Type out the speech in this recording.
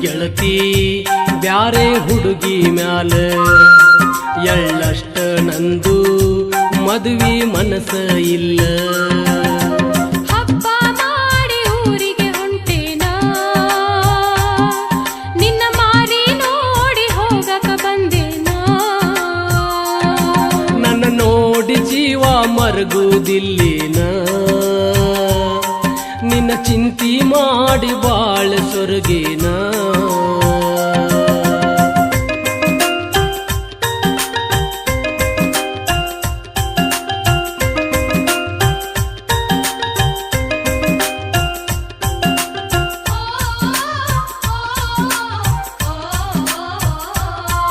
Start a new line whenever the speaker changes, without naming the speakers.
ಗೆಳತಿ ಬ್ಯಾರೆ ಹುಡುಗಿ ಮ್ಯಾಲ. ಎಳ್ಳಷ್ಟ ನಂದು ಮದುವೆ ಮನಸ್ಸ ಇಲ್ಲ. ಮರಗುವುದಿಲ್ಲಿನ? ನಿನ್ನ ಚಿಂತಿ ಮಾಡಿ ಬಾಳ ಸೊರಗಿನ?